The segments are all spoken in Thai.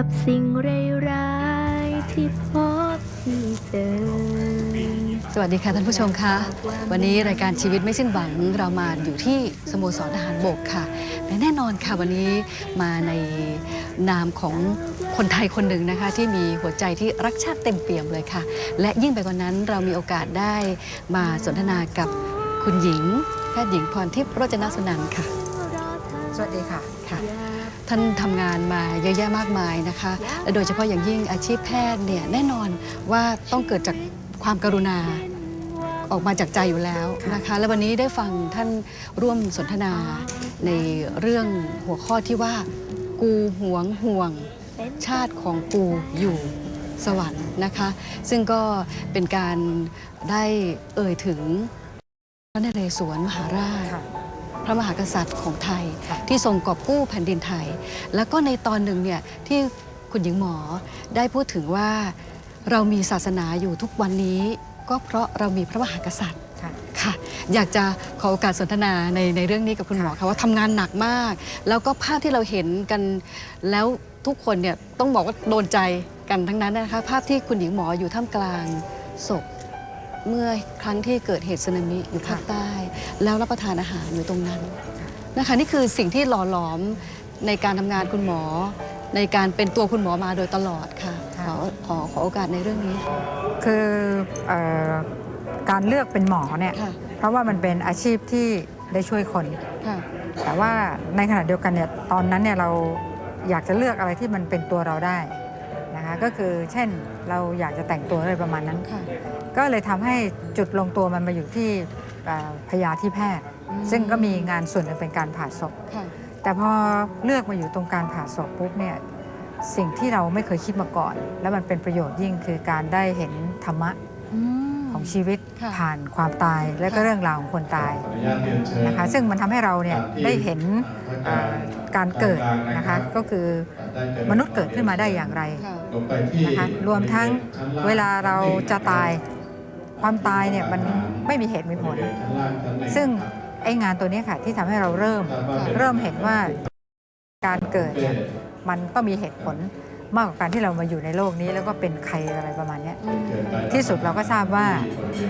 กับสิ่งร้ายๆที่พบที่เจอ สวัสดีค่ะท่านผู้ชมคะ วันนี้รายการชีวิตไม่สิ้นหวังเรามาอยู่ที่สโมสรทหารบกค่ะและแน่นอนค่ะวันนี้มาในนามของคนไทยคนหนึ่งนะคะ ที่มีหัวใจที่รักชาติเต็มเปี่ยมเลยค่ะ และยิ่งไปกว่านั้นเรามีโอกาสได้มาสนทนากับคุณหญิงแพทย์หญิงพรทิพย์โรจนสุนันท์ค่ะ สวัสดีค่ะค่ะ ท่านทำงานมาเยอะแยะมากมายนะคะและโดยเฉพาะอย่างยิ่งอาชีพแพทย์เนี่ยแน่นอนว่าต้องเกิดจากความกรุณาออกมาจากใจอยู่แล้วนะคะ และวันนี้ได้ฟังท่านร่วมสนทนาในเรื่องหัวข้อที่ว่า กูหวงห่วง ชาติของกูอยู่สวรรค์นะคะ ซึ่งก็เป็นการได้เอ่ยถึงพระนเรศวรมหาราชค่ะพ ระมหากษัตริย์ของไทยค่ะที่ทรงกอบกู้แผ่นดินไทย แล้วก็ในตอนหนึ่งเนี่ยที่คุณหญิงหมอได้พูดถึงว่าเรามีศาสนาอยู่ทุกวันนี้ ก็เพราะเรามีพระมหากษัตริย์ค่ะค่ะ อยากจะขอโอกาสสนทนาในในเรื่องนี้กับคุณหมอค่ะว่าทำงานหนักมาก แล้วก็ภาพที่เราเห็นกันแล้วทุกคนเนี่ยต้องบอกว่าโดนใจกันทั้งนั้นนะคะ ภาพที่คุณหญิงหมออยู่ท่ามกลางศพ เมื่อครั้งที่เกิดเหตุสึนามิอยู่ภาคใต้ แล้วรับประทานอาหารอยู่ตรงนั้นนะคะนี่คือสิ่งที่หล่อหลอมในการทำงานคุณหมอ ในการเป็นตัวคุณหมอมาโดยตลอดค่ะค่ะขอขอขอโอกาสในเรื่องนี้ คือเอ่อการเลือกเป็นหมอเนี่ยค่ะเพราะว่ามันเป็นอาชีพที่ได้ช่วยคนค่ะแต่ว่าในขณะเดียวกันเนี่ยตอนนั้นเนี่ยเราอยากจะเลือกอะไรที่มันเป็นตัวเราได้ นะคะก็คือเช่นเราอยากจะแต่งตัวอะไรประมาณนั้น ค่ะ ก็เลยทำให้จุดลงตัวมันมาอยู่ที่เอ่อพยาธิแพทย์ อืม ซึ่งก็มีงานส่วนหนึ่งเป็นการผ่าศพ ค่ะ แต่พอเลือกมาอยู่ตรงการผ่าศพปุ๊บเนี่ยสิ่งที่เราไม่เคยคิดมาก่อน แล้วมันเป็นประโยชน์ยิ่งคือการได้เห็นธรรมะ อืม ของชีวิตค่ะ ผ่านความตายและก็ค่ะเรื่องราวของคนตายขออนุญาตเรียนเชิญนะคะ ซึ่งมันทำให้เราเนี่ยได้เห็นเอ่อการเกิดนะคะก็คือมนุษย์เกิดขึ้นมาได้อย่างไรค่ะลงไปที่นะคะรวมทั้งเวลาเราจะตายความตายเนี่ยมันไม่มีเหตุมีผลชั้นล่างชั้นหนึ่ซึ่งไอ้งานตัวเนี้ยค่ะที่ทำให้เราเริ่มทราบว่าป็นเริ่มเห็นว่าการเกิดเนี่ยมันก็มีเหตุผล มากกว่าการที่เรามาอยู่ในโลกนี้ แล้วก็เป็นใครอะไรประมาณเนี้ยอืมที่สุดเราก็ทราบว่า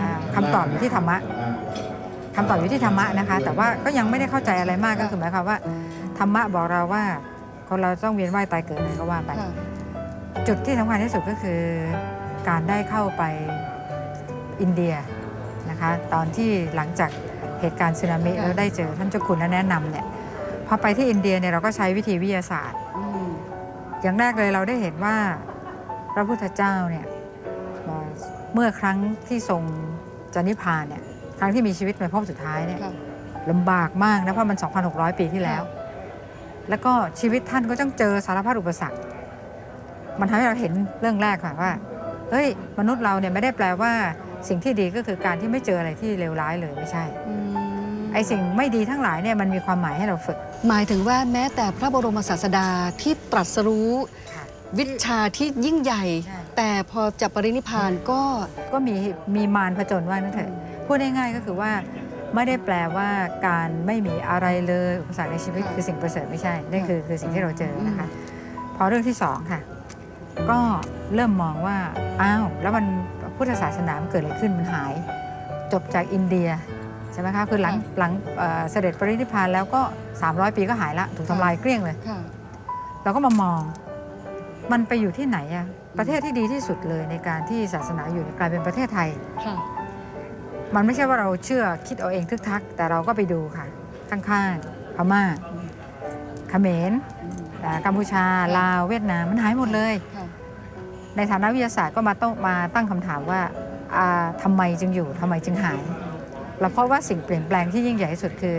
อ่าคำตอบอยู่ที่ธรรมะคำตอบอยู่ที่ธรรมะนะคะ แต่ว่าก็ยังไม่ได้เข้าใจอะไรมากก็คือหมายความว่าธรรมะบอกเราว่าคนเราต้องเวียนว่ายตายเกิดอะไรก็ว่าไปค่ะจุดที่สำคัญที่สุดก็คือการได้เข้าไปอินเดียนะคะตอนที่หลังจากเหตุการณ์สึนามิค่ะแล้วได้เจอท่านเจ้าคุณและแนะนำเนี่ยพอไปที่อินเดียเนี่ยเราก็ใช้วิธีวิทยาศาสตร์ อย่างแรกเลยเราได้เห็นว่าพระพุทธเจ้าเนี่ยเมื่อครั้งที่ทรงจะนิพพานเนี่ยครั้งที่มีชีวิตในภพสุดท้ายเนี่ยลำบากมากนะเพราะมัน 2,600 ปีที่แล้ว แล้วก็ชีวิตท่านก็ต้องเจอสารพัดอุปสรรค มันทำให้เราเห็นเรื่องแรกค่ะว่าเฮ้ยมนุษย์เราเนี่ยไม่ได้แปลว่าสิ่งที่ดีก็คือการที่ไม่เจออะไรที่เลวร้ายเลยไม่ใช่ ไอ้สิ่งไม่ดีทั้งหลายเนี่ยมันมีความหมายให้เราฝึก หมายถึงว่าแม้แต่พระบรมศาสดาที่ตรัสรู้ค่ะวิชาที่ยิ่งใหญ่ ใช่ แต่พอจะปรินิพพานก็ก็มีมีมารผจญว่านั่นเถอะพูดง่ายๆก็คือว่าไม่ได้แปลว่าการไม่มีอะไรเลยอุปสรรคในชีวิตค่ะคือสิ่งประเสริฐไม่ใช่นั่นคือคือสิ่งที่เราเจอนะคะอืพอเรื่องที่สองค่ะ ก็เริ่มมองว่าอ้าวแล้วมันพุทธศาสนามันเกิดอะไรขึ้นมันหาย จบจากอินเดียใช่ไหมคะคือหลังหลังเอ่อเสด็จปรินิพพานแล้วก็ 300 ปีก็หายละถูกทำลายเกลี้ยงเลย ค่ะเราก็มามอง มันไปอยู่ที่ไหนอะประเทศที่ดีที่สุดเลยในการที่ศาสนาอยู่เนี่ยกลายเป็นประเทศไทย ค่ะ มันไม่ใช่ว่าเราเชื่อคิดเอาเองทึกทัก แต่เราก็ไปดูค่ะ ข้างๆพม่าเขมรอ่ากัมพูชาลาวเวียดนามมันหายหมดเลย ค่ะ ในฐานะวิทยาศาสตร์ก็มาต้องมาตั้งคำถามว่าอ่าทำไมจึงอยู่ทำไมจึงหาย เราเพราะว่าสิ่งเปลี่ยนแปลงที่ยิ่งใหญ่ที่สุดคือ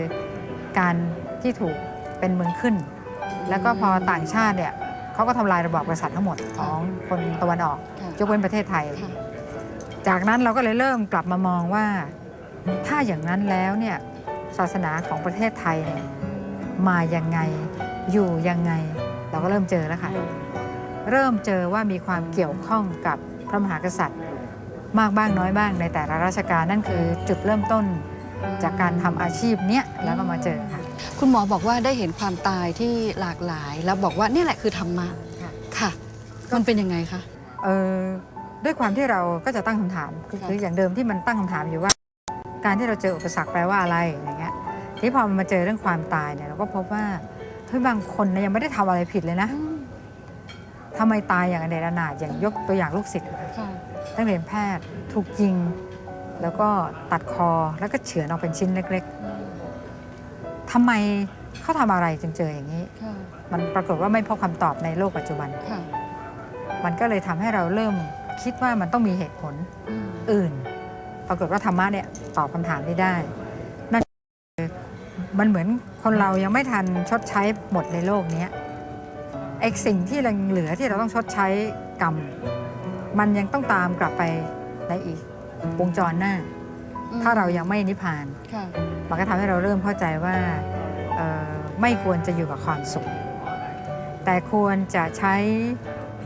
การที่ถูกเป็นเมืองขึ้น แล้วก็พอต่างชาติเนี่ยเขาก็ทำลายระบอบกษัตริย์ทั้งหมดของคนตะวันออกค่ะยกเว้นประเทศไทยค่ะจากนั้นเราก็เลยเริ่มกลับมามองว่า ถ้าอย่างนั้นแล้วเนี่ยศาสนาของประเทศไทยเนี่ยมายังไงอยู่ยังไง เราก็เริ่มเจอแล้วค่ะ เริ่มเจอว่ามีความเกี่ยวข้องกับพระมหากษัตริย์ มากบ้างน้อยบ้างในแต่ละราชการนั่นคือจุดเริ่มต้นจากการทำอาชีพเนี้ยแล้วก็มาเจอค่ะ คุณหมอบอกว่าได้เห็นความตายที่หลากหลาย แล้วบอกว่านี่แหละคือธรรมะค่ะคค่ะมันเป็นยังไงคะเออด้วยความที่เราก็จะตั้งคำถามคือค่ะคืออย่างเดิมที่มันตั้งคำถามอยู่ว่า การที่เราเจออุปสรรคแปลว่าอะไรอย่างเงี้ยทีนี้พอมันมาเจอเรื่องความตายเนี่ยเราก็พบว่าเฮ้ยบางคนเนี่ยยังไม่ได้ทำอะไรผิดเลยนะทำไมตายอย่างอเนกอนาถอย่างยกตัวอย่างลูกศิษย์ค่ะ นักเรียนแพทย์ถูกยิง แล้วก็ตัดคอแล้วก็เฉือนออกเป็นชิ้นเล็ก ๆทำไมเขาทำอะไรจึงเจออย่างนี้ ค่ะมันปรากฏว่าไม่พบคำตอบในโลกปัจจุบัน ค่ะมันก็เลยทำให้เราเริ่มคิดว่ามันต้องมีเหตุผลอืมอื่น ปรากฏว่าธรรมะเนี่ยตอบคำถามนี้ได้ นั่นคือมันเหมือนคนเรายังไม่ทันชดใช้หมดในโลกเนี้ยไอ้สิ่งที่ยังเหลือที่เราต้องชดใช้กรรม มันยังต้องตามกลับไปในอีกวงจรหน้า ถ้าเรายังไม่นิพพาน ค่ะ มันก็ทำให้เราเริ่มเข้าใจว่าเอ่อไม่ควรจะอยู่กับความสุข แต่ควรจะใช้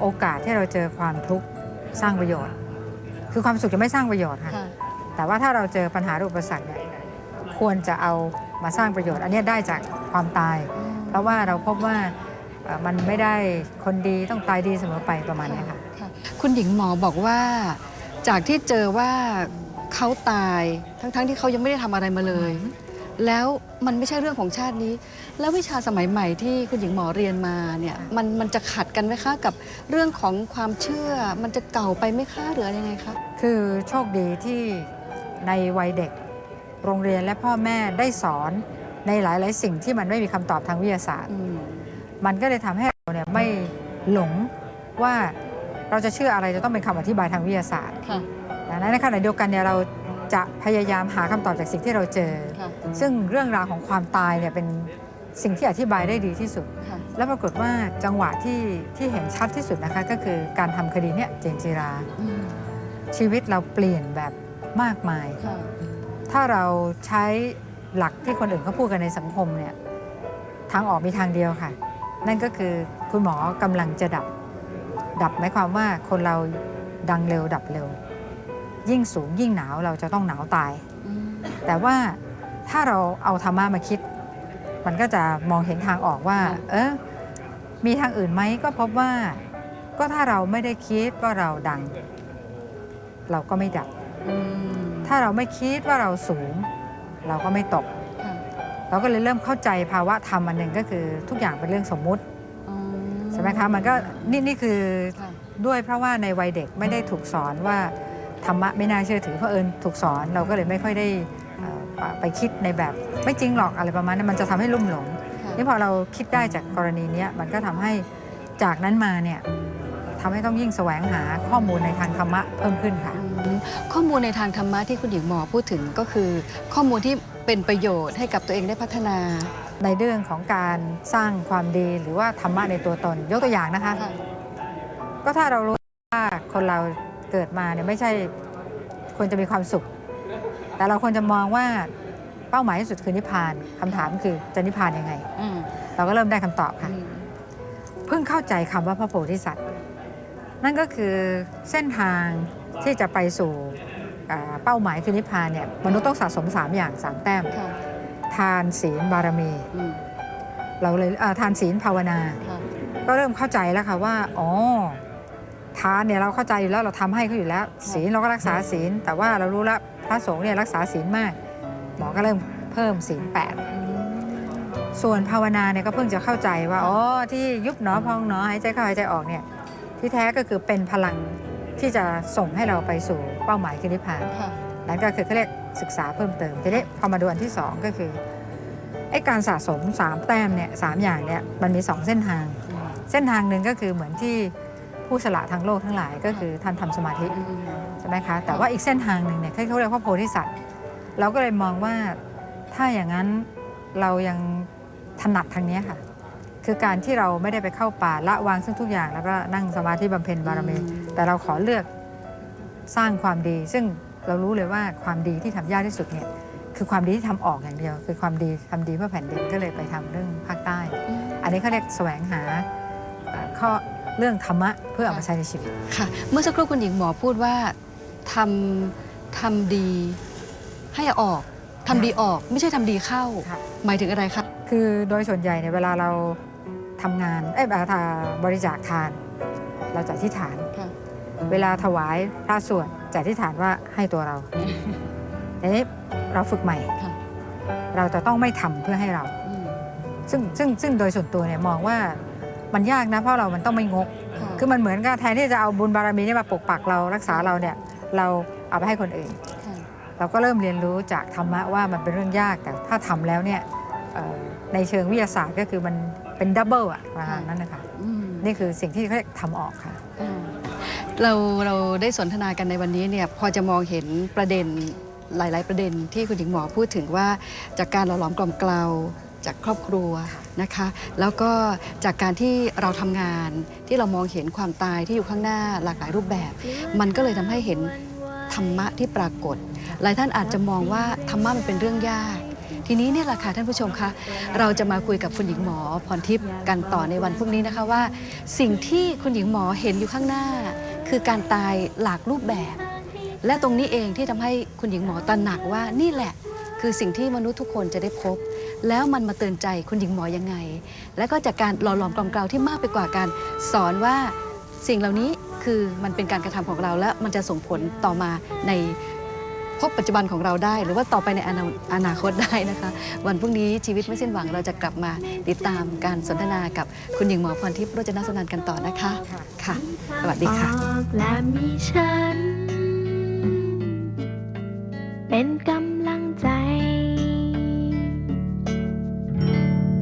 โอกาสที่เราเจอความทุกข์สร้างประโยชน์ คือความสุขจะไม่สร้างประโยชน์ค่ะ ค่ะ แต่ว่าถ้าเราเจอปัญหาหรืออุปสรรคเนี่ยควรจะเอามาสร้างประโยชน์ อันเนี้ยได้จากความตาย เพราะว่าเราพบว่าเอ่อมันไม่ได้คนดีต้องตายดีเสมอไปประมาณเนี้ยค่ะ ค่ะคุณหญิงหมอบอกว่า จากที่เจอว่าเขาตายทั้งๆที่เขายังไม่ได้ทำอะไรมาเลย แล้วมันไม่ใช่เรื่องของชาตินี้ แล้ววิชาสมัยใหม่ที่คุณหญิงหมอเรียนมาเนี่ยมันมันจะขัดกันไหมคะกับเรื่องของความเชื่อมันจะเก่าไปไหมคะหรืออะไรยังไงคะคือโชคดีที่ในวัยเด็กโรงเรียนและพ่อแม่ได้สอนในหลาย ๆ สิ่งที่มันไม่มีคำตอบทางวิทยาศาสตร์ อืม มันก็เลยทำให้เราเนี่ยไม่หลงว่า เราจะเชื่ออะไรจะต้องเป็นคำอธิบายทางวิทยาศาสตร์ค่ะดังนั้นในขณะเดียวกันเนี่ยเราจะพยายามหาคำตอบจากสิ่งที่เราเจอ ค่ะ ซึ่งเรื่องราวของความตายเนี่ยเป็นสิ่งที่อธิบายได้ดีที่สุด ค่ะ แล้วปรากฏว่าจังหวะที่ที่เห็นชัดที่สุดนะคะ ก็คือการทำคดีเนี่ยเจนจิรา อืมชีวิตเราเปลี่ยนแบบมากมาย ค่ะ ถ้าเราใช้หลักที่คนอื่นเขาพูดกันในสังคมเนี่ยทางออกมีทางเดียวค่ะ นั่นก็คือคุณหมอกำลังจะดับ ดับหมายความว่าคนเราดังเร็วดับเร็ว ยิ่งสูงยิ่งหนาวเราจะต้องหนาวตายอืมแต่ว่าถ้าเราเอาธรรมะมาคิด มันก็จะมองเห็นทางออกว่า เออมีทางอื่นไหมก็พบว่า ก็ถ้าเราไม่ได้คิดว่าเราดัง เราก็ไม่ดับอืมถ้าเราไม่คิดว่าเราสูง เราก็ไม่ตกค่ะเราก็เลยเริ่มเข้าใจภาวะธรรมอันหนึ่งก็คือทุกอย่างเป็นเรื่องสมมุติอ๋อ ใช่ไหมคะมันก็นี่นี่คือค่ะ ด้วยเพราะว่าในวัยเด็กไม่ได้ถูกสอนว่าธรรมะไม่น่าเชื่อถือเพราะเอิญถูกสอนเราก็เลยไม่ค่อยได้เอ่อไปไปคิดในแบบ ไม่จริงหรอกอะไรประมาณนั้นมันจะทำให้ลุ่มหลง ค่ะนี่พอเราคิดได้จากกรณีเนี้ยมันก็ทำให้จากนั้นมาเนี่ยทำให้ต้องยิ่งแสวงหาข้อมูลในทางธรรมะเพิ่มขึ้นค่ะ อืมข้อมูลในทางธรรมะที่คุณหญิงหมอพูดถึงก็คือ ข้อมูลที่เป็นประโยชน์ให้กับตัวเองได้พัฒนา ในเรื่องของการสร้างความดีหรือว่าธรรมะในตัวตน ยกตัวอย่างนะคะค่ะก็ถ้าเรารู้ว่าคนเราเกิดมาเนี่ยไม่ใช่ควรจะมีความสุข แต่เราควรจะมองว่าเป้าหมายที่สุดคือนิพพานคำถามคือจะนิพพานยังไงอืมเราก็เริ่มได้คำตอบค่ะอืมเพิ่งเข้าใจคำว่าพระโพธิสัตว์ นั่นก็คือเส้นทางที่จะไปสู่อ่าเป้าหมายคือนิพพานเนี่ยมนุษย์ต้องสะสม 3 อย่าง 3 แต้มค่ะ ทานศีลบารมี อืมเราเลยอ่าทานศีลภาวนา ค่ะก็เริ่มเข้าใจแล้วค่ะว่าอ๋อทานเนี่ยเราเข้าใจอยู่แล้วเราทำให้เขาอยู่แล้ว ศีลเราก็รักษาศีล แต่ว่าเรารู้แล้วพระสงฆ์เนี่ยรักษาศีลมาก หมอก็เริ่มเพิ่มศีลแปดอืมส่วนภาวนาเนี่ยก็เพิ่งจะเข้าใจว่าอ๋อที่ยุบหนอพองหนอหายใจเข้าหายใจออกเนี่ยที่แท้ก็คือเป็นพลังที่จะส่งให้เราไปสู่เป้าหมายคือนิพพาน ค่ะ นั่นก็คือเขาเรียก ศึกษาเพิ่มเติมทีนี้พอมาดูอันที่สองก็คือไอ้การสะสมสามแต้มเนี่ยสามอย่างเนี่ยมันมีสองเส้นทาง เส้นทางหนึ่งก็คือเหมือนที่ผู้สละทางโลกทั้งหลายก็คือท่านทำสมาธิใช่ไหมคะแต่ว่าอีกเส้นทางหนึ่งเนี่ยที่เขาเรียกว่าโพธิสัตว์เราก็เลยมองว่าถ้าอย่างนั้นเรายังถนัดทางนี้ค่ะ คือการที่เราไม่ได้ไปเข้าป่าละวางซึ่งทุกอย่างแล้วก็นั่งสมาธิบำเพ็ญบารมี แต่เราขอเลือกสร้างความดีซึ่ง เรารู้เลยว่าความดีที่ทำยากที่สุดเนี่ยคือความดีที่ทำออกอย่างเดียว คือความดีทำดีเพื่อแผ่นดินก็เลยไปทำเรื่องภาคใต้อืมอันนี้เขาเรียกแสวงหาเอ่อข้อเรื่องธรรมะเพื่อเอามาใช้ในชีวิตค่ะ เมื่อสักครู่คุณหญิงหมอพูดว่าทำทำดีให้ออกทำดีออกไม่ใช่ทำดีเข้าค่ะหมายถึงอะไรคะคือโดยส่วนใหญ่เนี่ยเวลาเราทำงานเอ้ยเอ่อถ้าบริจาคทาน เราจะอธิษฐานค่ะเวลาถวายพระสวด จะอธิษฐานว่าให้ตัวเราทีนี้เราฝึกใหม่ ค่ะ เราจะต้องไม่ทำเพื่อให้เรา อืมซึ่งซึ่งซึ่งโดยส่วนตัวเนี่ยมองว่ามันยากนะเพราะเรามันต้องไม่งกค่ะคือมันเหมือนกับแทนที่จะเอาบุญบารมีนี่มาปกปักเรารักษาเราเนี่ยเราเอาไปให้คนอื่น ค่ะเราก็เริ่มเรียนรู้จากธรรมะว่ามันเป็นเรื่องยากแต่ถ้าทำแล้วเนี่ยเอ่อในเชิงวิทยาศาสตร์ก็คือมันเป็นดับเบิลอะประมาณนั้นนะคะอืมนี่คือสิ่งที่เขาเรียกทำออกค่ะ อ่า เราเราได้สนทนากันในวันนี้เนี่ยพอจะมองเห็นประเด็นหลาย ๆ ประเด็นที่คุณหญิงหมอพูดถึงว่าจากการหล่อหลอมกล่อมเกลาจากครอบครัวนะคะ แล้วก็จากการที่เราทำงานที่เรามองเห็นความตายที่อยู่ข้างหน้าหลากหลายรูปแบบ มันก็เลยทำให้เห็นธรรมะที่ปรากฏ หลายท่านอาจจะมองว่าธรรมะมันเป็นเรื่องยาก ทีนี้เนี่ยแหละค่ะท่านผู้ชมคะเราจะมาคุยกับคุณหญิงหมอพรทิพย์กันต่อในวันพรุ่งนี้นะคะว่า สิ่งที่คุณหญิงหมอเห็นอยู่ข้างหน้า คือการตายหลากรูปแบบ และตรงนี้เองที่ทำให้คุณหญิงหมอตระหนักว่านี่แหละคือสิ่งที่มนุษย์ทุกคนจะได้พบ แล้วมันมาเตือนใจคุณหญิงหมอยังไง และก็จากการหล่อหลอมกลอมเกลาที่มากไปกว่าการสอนว่าสิ่งเหล่านี้คือมันเป็นการกระทำของเราและมันจะส่งผลต่อมาใน พบปัจจุบันของเราได้ หรือว่าต่อไปในอนาอนาคตได้นะคะ วันพรุ่งนี้ชีวิตไม่สิ้นหวังเราจะกลับมาติดตามการสนทนากับคุณหญิงหมอพรทิพย์โรจนสนันท์กันต่อนะคะค่ะ สวัสดีค่ะออและมีฉัน เป็นกรร